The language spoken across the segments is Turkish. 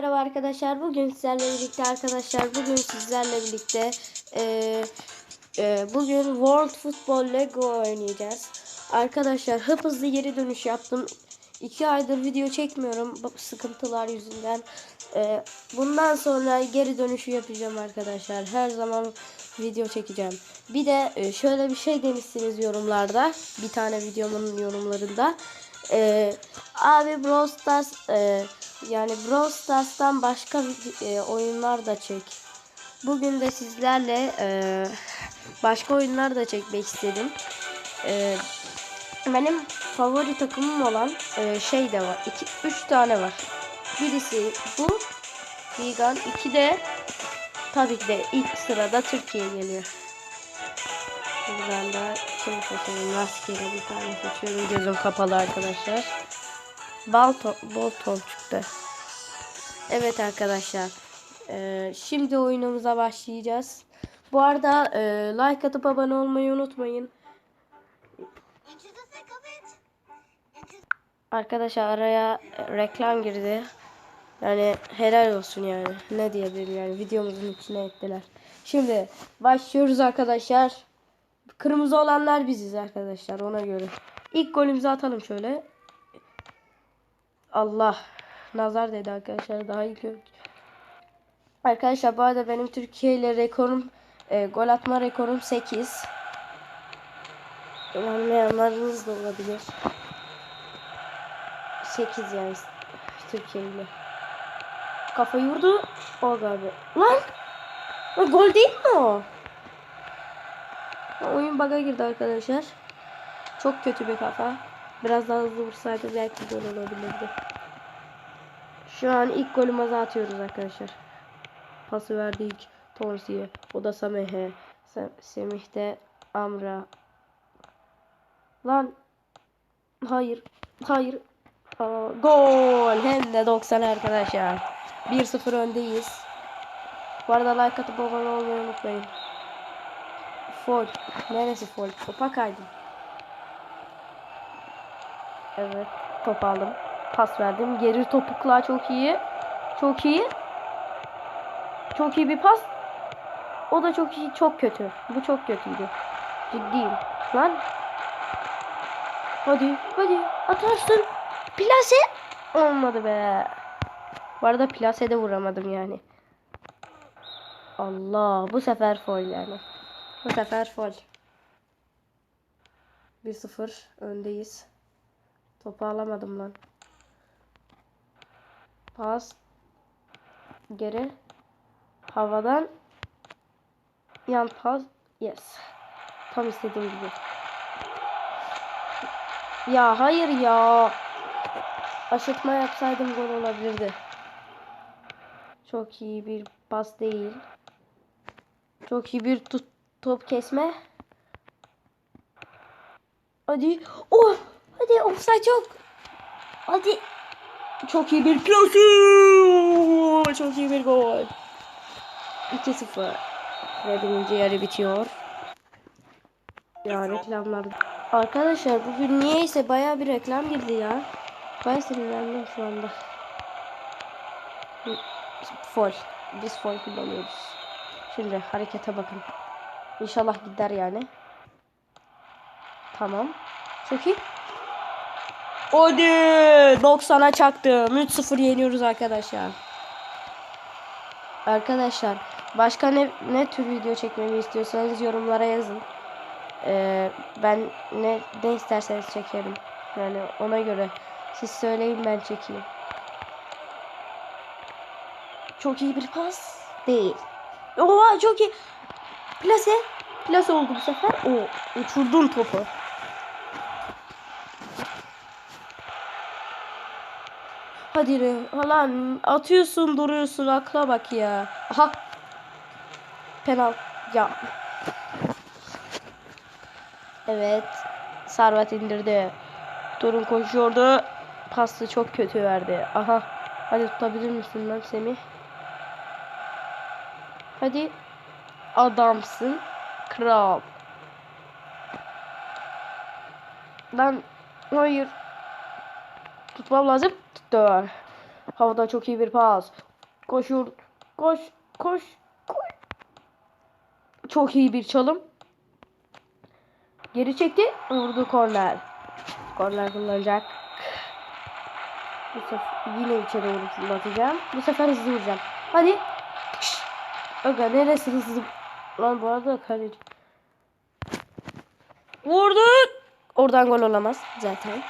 merhaba arkadaşlar. Bugün sizlerle birlikte arkadaşlar bugün sizlerle birlikte e, e, bugün World Football Lego oynayacağız. Arkadaşlar hıp hızlı geri dönüş yaptım. İki aydır video çekmiyorum sıkıntılar yüzünden. E, bundan sonra geri dönüşü yapacağım arkadaşlar. Her zaman video çekeceğim. Bir de e, şöyle bir şey demişsiniz yorumlarda. Bir tane videomun yorumlarında. E, abi Brawl Stars e, yani Brawl Stars'tan başka e, oyunlar da çek. Bugün de sizlerle e, başka oyunlar da çekmek istedim. E, benim favori takımım olan e, şey de var. 2 3 tane var. Birisi bu Vegan, iki de tabii ki de ilk sırada Türkiye geliyor. Buradan da kim seçelim? Rastgele bir tane seçiyorum. Gözüm kapalı arkadaşlar. Balton, Bolton çıktı. Evet arkadaşlar. Eee, şimdi oyunumuza başlayacağız. Bu arada eee, like atıp abone olmayı unutmayın. Arkadaşlar araya e, reklam girdi. Yani helal olsun yani. Ne diyebilirim yani videomuzun içine ettiler. Şimdi başlıyoruz arkadaşlar. Kırmızı olanlar biziz arkadaşlar ona göre. İlk golümüzü atalım şöyle. Allah. Nazar dedi arkadaşlar daha ilk gol. Arkadaşlar bu arada benim Türkiye ile rekorum e, gol atma rekorum 8. Anlayanlarınız da olabilir. 8 yani Türkiye ile. Kafayı vurdu. O galiba. Lan! Lan gol değil mi o? Oyun bug'a girdi arkadaşlar. Çok kötü bir kafa. Biraz daha hızlı vursaydı belki gol olabilirdi. Şu an ilk golümüzü atıyoruz arkadaşlar. Pası verdik Tonsi'ye. O da Sameh'e. Sem Semih de Amra. Lan. Hayır. Hayır. Aa, gol. Hem de 90 arkadaşlar. 1-0 öndeyiz. Bu arada like atıp abone olmayı unutmayın. Fol. Neresi fol? Topa kaydım. Evet. Top aldım. Pas verdim. Geri topukla çok iyi. Çok iyi. Çok iyi bir pas. O da çok iyi. Çok kötü. Bu çok kötüydü. Ciddiyim. Lan. Hadi. Hadi. Atarsın. Plase. Olmadı be. Bu arada plasede vuramadım yani. Allah. Bu sefer foul yani. Bu sefer foul. 1-0 öndeyiz. Topu alamadım lan. Pas. Geri. Havadan. Yan pas. Yes. Tam istediğim gibi. Ya hayır ya. Aşırtma yapsaydım gol olabilirdi. Çok iyi bir pas değil. Çok iyi bir tut, top kesme. Hadi. Oh! Hadi offside yok. Hadi. Çok iyi bir plase. Çok iyi bir gol. 2-0. Ve birinci yarı bitiyor. Ya reklamlar. Arkadaşlar bugün niyeyse baya bir reklam girdi ya. Ben sinirlendim şu anda. Fol. Biz fol kullanıyoruz. Şimdi harekete bakın. İnşallah gider yani. Tamam. Çok iyi. Hadi 90'a çaktım. 3-0 yeniyoruz arkadaşlar. Arkadaşlar başka ne, ne tür video çekmemi istiyorsanız yorumlara yazın. Ee, ben ne, ne isterseniz çekerim. Yani ona göre siz söyleyin ben çekeyim. Çok iyi bir pas değil. Oha çok iyi. Plase. Plase oldu bu sefer. O uçurdun topu. Hadi re. Lan atıyorsun duruyorsun akla bak ya. Aha. Penal. Ya. Evet. Sarvat indirdi. Torun koşuyordu. Pası çok kötü verdi. Aha. Hadi tutabilir misin lan Semih? Hadi. Adamsın. Kral. Lan hayır. Tutmam lazım. Tuttu. Havada çok iyi bir pas. Koşuyor. Koş. Koş. Koş. Çok iyi bir çalım. Geri çekti. Vurdu korner. Korner kullanacak. Bu sefer yine içeri doğru fırlatacağım. Bu sefer hızlı vuracağım. Hadi. Aga neresi hızlı? Lan bu arada kaleci. Vurdu. Oradan gol olamaz zaten.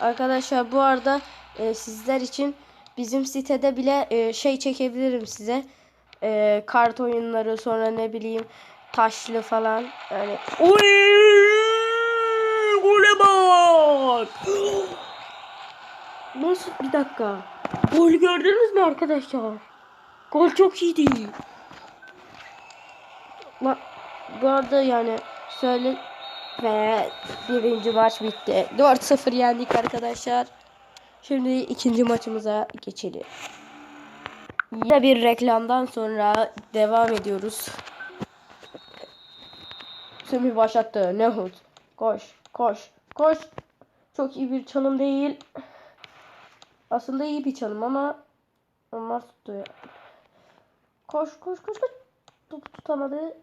Arkadaşlar bu arada e, sizler için bizim sitede bile e, şey çekebilirim size. E, kart oyunları sonra ne bileyim taşlı falan. Yani Oy! Gole bak! Nasıl bir dakika. Gol gördünüz mü arkadaşlar? Gol çok iyiydi. Bak bu arada yani söyle ve birinci maç bitti. 4-0 yendik arkadaşlar. Şimdi ikinci maçımıza geçelim. Yine bir reklamdan sonra devam ediyoruz. Semih başlattı. Nehut. Koş, koş, koş. Çok iyi bir çalım değil. Aslında iyi bir çalım ama onlar tuttu ya. Koş, koş, koş, koş. Topu tutamadı.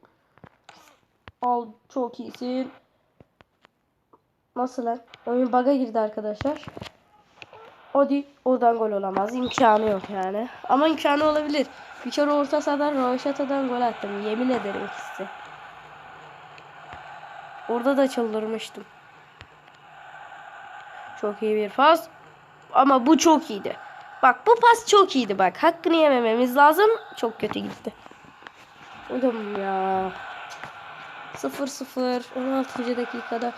Al, çok iyisin. Nasıl lan? Oyun bug'a girdi arkadaşlar. Hadi oradan gol olamaz. İmkanı yok yani. Ama imkanı olabilir. Bir kere orta sahadan Roşata'dan gol attım. Yemin ederim size. Orada da çıldırmıştım. Çok iyi bir pas. Ama bu çok iyiydi. Bak bu pas çok iyiydi bak. Hakkını yemememiz lazım. Çok kötü gitti. Oğlum ya. 0-0 16. dakikada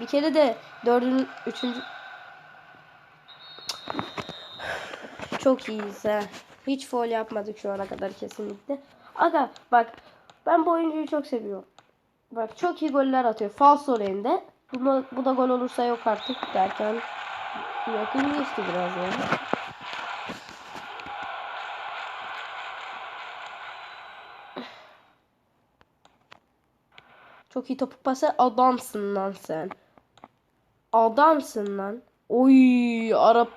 bir kere de 4. 3. Çok iyiyiz ha. Hiç foul yapmadık şu ana kadar kesinlikle. Aga bak ben bu oyuncuyu çok seviyorum. Bak çok iyi goller atıyor. Falso elinde. Bu da gol olursa yok artık derken yakın geçti biraz yani. Çok iyi topuk pası adamsın lan sen. Adamsın lan. Oy Arap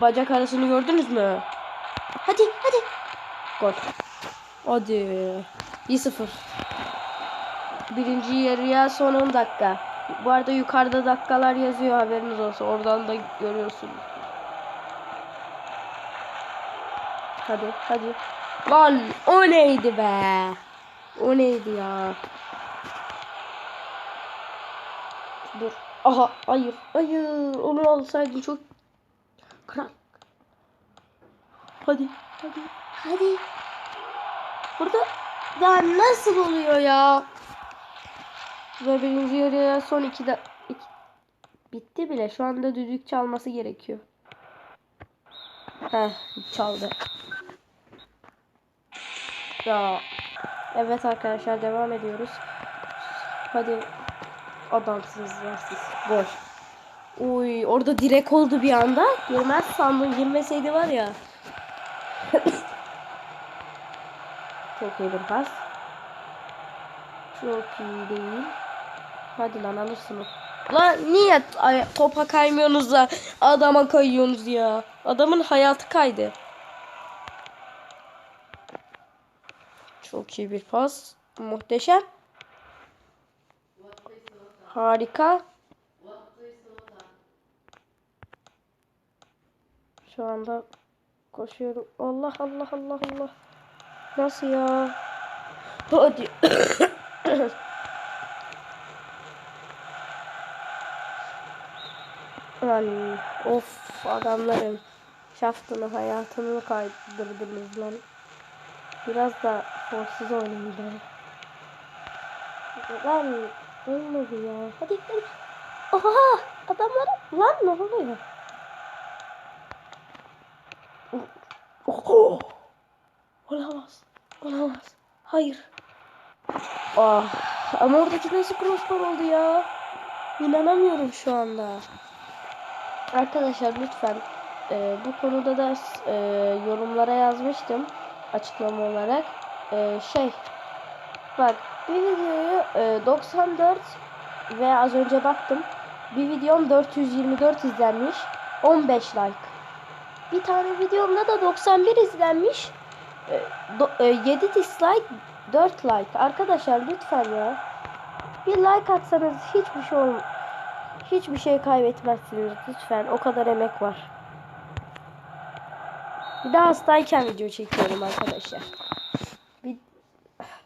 bacak arasını gördünüz mü? Hadi hadi. Gol. Hadi. 1-0. Birinci yarıya son 10 dakika. Bu arada yukarıda dakikalar yazıyor haberiniz olsun. Oradan da görüyorsunuz. Hadi hadi. Lan o neydi be? O neydi ya? Dur. Aha hayır. Hayır. Onu alsaydın çok kral. Hadi. Hadi. Hadi. Burada ya nasıl oluyor ya? Ve birinci yarıya son iki de iki, bitti bile. Şu anda düdük çalması gerekiyor. Heh çaldı. Ya evet arkadaşlar devam ediyoruz. Hadi adamsınız ya siz. Gol. Uy orada direk oldu bir anda. Girmez sandım. Girmeseydi var ya. Çok iyi bir pas. Çok iyi değil. Hadi lan alırsın. Lan niye topa kaymıyorsunuz da adama kayıyorsunuz ya? Adamın hayatı kaydı. Çok iyi bir pas. Muhteşem. Harika. Şu anda koşuyorum. Allah Allah Allah Allah. Nasıl ya? Hadi. Lan of adamların şaftını hayatını kaydırdınız lan. Biraz da forsuz oynayın be. Lan olmadı ya. Hadi hadi. Oha adamlar lan ne oluyor? Oho. Olamaz. Olamaz. Hayır. Ah. Ama oradaki nasıl crossbar oldu ya? İnanamıyorum şu anda. Arkadaşlar lütfen e, bu konuda da e, yorumlara yazmıştım açıklama olarak. E, şey bak bir videoyu e, 94 ve az önce baktım bir videom 424 izlenmiş. 15 like. Bir tane videomda da 91 izlenmiş. E, do- e, 7 dislike, 4 like. Arkadaşlar lütfen ya. Bir like atsanız hiçbir şey olm hiçbir şey kaybetmezsiniz lütfen. O kadar emek var. Bir de hastayken video çekiyorum arkadaşlar. Bir...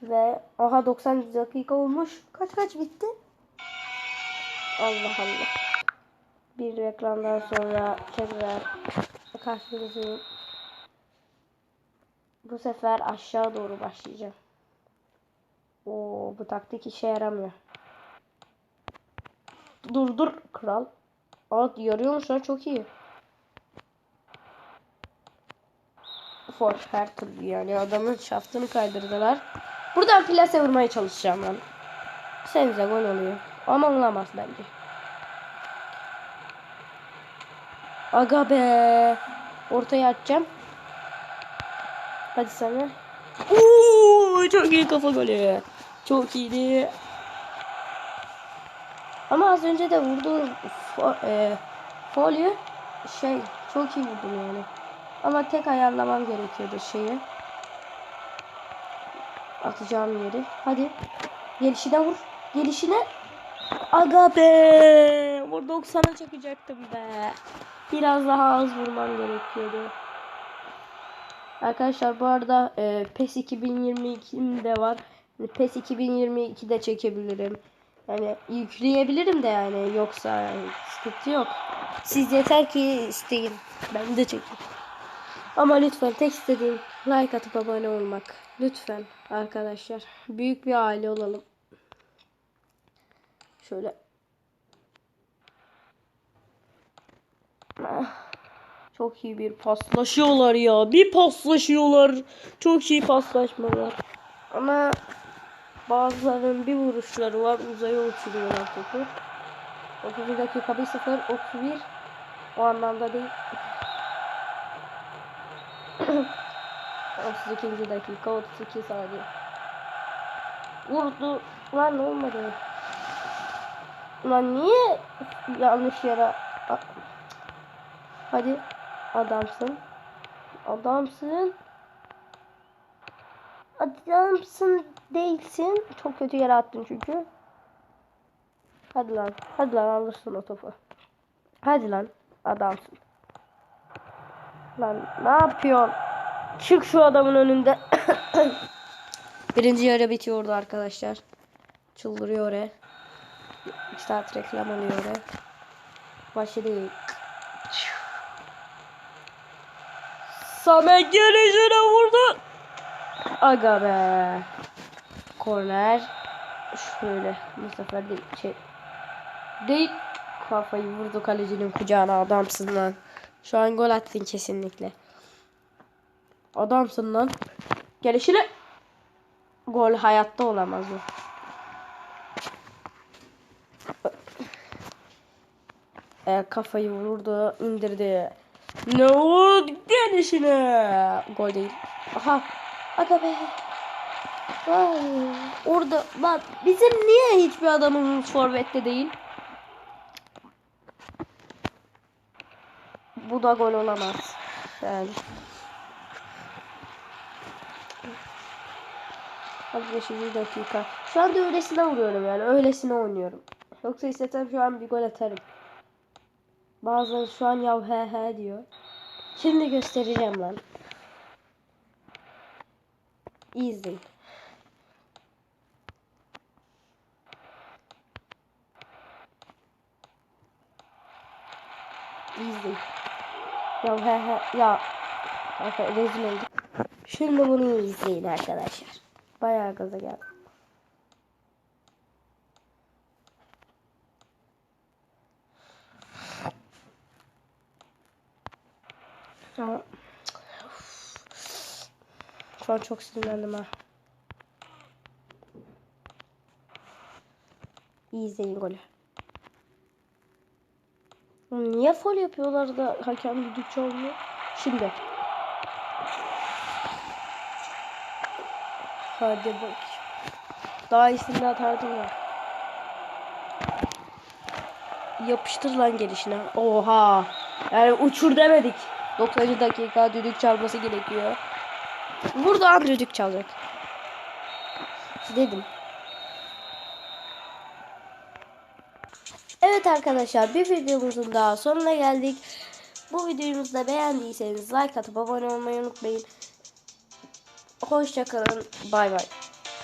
Ve aha 90 dakika olmuş. Kaç kaç bitti? Allah Allah. Bir reklamdan sonra tekrar karşınızdayım. Bu sefer aşağı doğru başlayacağım. Oo bu taktik işe yaramıyor. Dur dur kral. Aa yarıyormuş lan çok iyi. For her türlü yani adamın şaftını kaydırdılar. Buradan plase vurmaya çalışacağım ben. Senize gol oluyor. Ama olamaz bence. Aga be. Ortaya atacağım. Hadi sana. Oo, çok iyi kafa golü. Çok iyiydi. Ama az önce de vurduğum fo e, folyo şey çok iyi vurdum yani. Ama tek ayarlamam gerekiyordu şeyi. Atacağım yeri. Hadi. Gelişine vur. Gelişine. Aga be. Orada 90'a çakacaktım be. Biraz daha az vurmam gerekiyordu. Arkadaşlar bu arada e, PES 2022'm de var. Yani PES 2022'de çekebilirim. Yani yükleyebilirim de yani yoksa yani sıkıntı yok. Siz yeter ki isteyin. Ben de çekeyim. Ama lütfen tek istediğim like atıp abone olmak. Lütfen arkadaşlar. Büyük bir aile olalım. Şöyle. Ah, Çok iyi bir paslaşıyorlar ya. Bir paslaşıyorlar. Çok iyi paslaşmalar. Ama bazılarının bir vuruşları var. Uzaya uçuruyorlar topu. 31 dakika 1-0 31 o anlamda değil. 32. dakika 32 saniye. Vurdu. Lan olmadı. Lan niye yanlış yere Hadi adamsın. Adamsın. Adamsın değilsin. Çok kötü yere attın çünkü. Hadi lan. Hadi lan alırsın o topu. Hadi lan. Adamsın. Lan ne yapıyorsun? Çık şu adamın önünde. Birinci yarı bitiyordu arkadaşlar. Çıldırıyor oraya. 2 saat reklam oluyor oraya. Başladı. Samet gelişine vurdu. Aga be. Korner. Şöyle bu sefer değil. Şey. Değil. Kafayı vurdu kalecinin kucağına adamsın lan. Şu an gol attın kesinlikle. Adamsın lan. Gelişine. Gol hayatta olamaz o. E, kafayı vurdu, indirdi. No gelişine. Gol değil. Aha. Aga be. Vay. Orada bak bizim niye hiçbir adamımız forvette değil? Bu da gol olamaz. Yani. 65. dakika. Şu anda öylesine vuruyorum yani. Öylesine oynuyorum. Yoksa istesem şu an bir gol atarım. Bazıları şu an yav he he diyor. Şimdi göstereceğim lan. İyi izleyin. Ya he he ya. Kanka rezil olduk. Şimdi bunu izleyin arkadaşlar. Bayağı gaza geldim. Ama şu an çok sinirlendim ha. İyi izleyin golü. Niye foul yapıyorlar da hakem düdük olmuyor? Şimdi. Hadi bak. Daha iyisini atardım ya. Yapıştır lan gelişine. Oha. Yani uçur demedik. 90. dakika düdük çalması gerekiyor. Buradan düdük çalacak. Dedim. Evet arkadaşlar bir videomuzun daha sonuna geldik. Bu videomuzu da beğendiyseniz like atıp abone olmayı unutmayın. Hoşçakalın. Bay bay.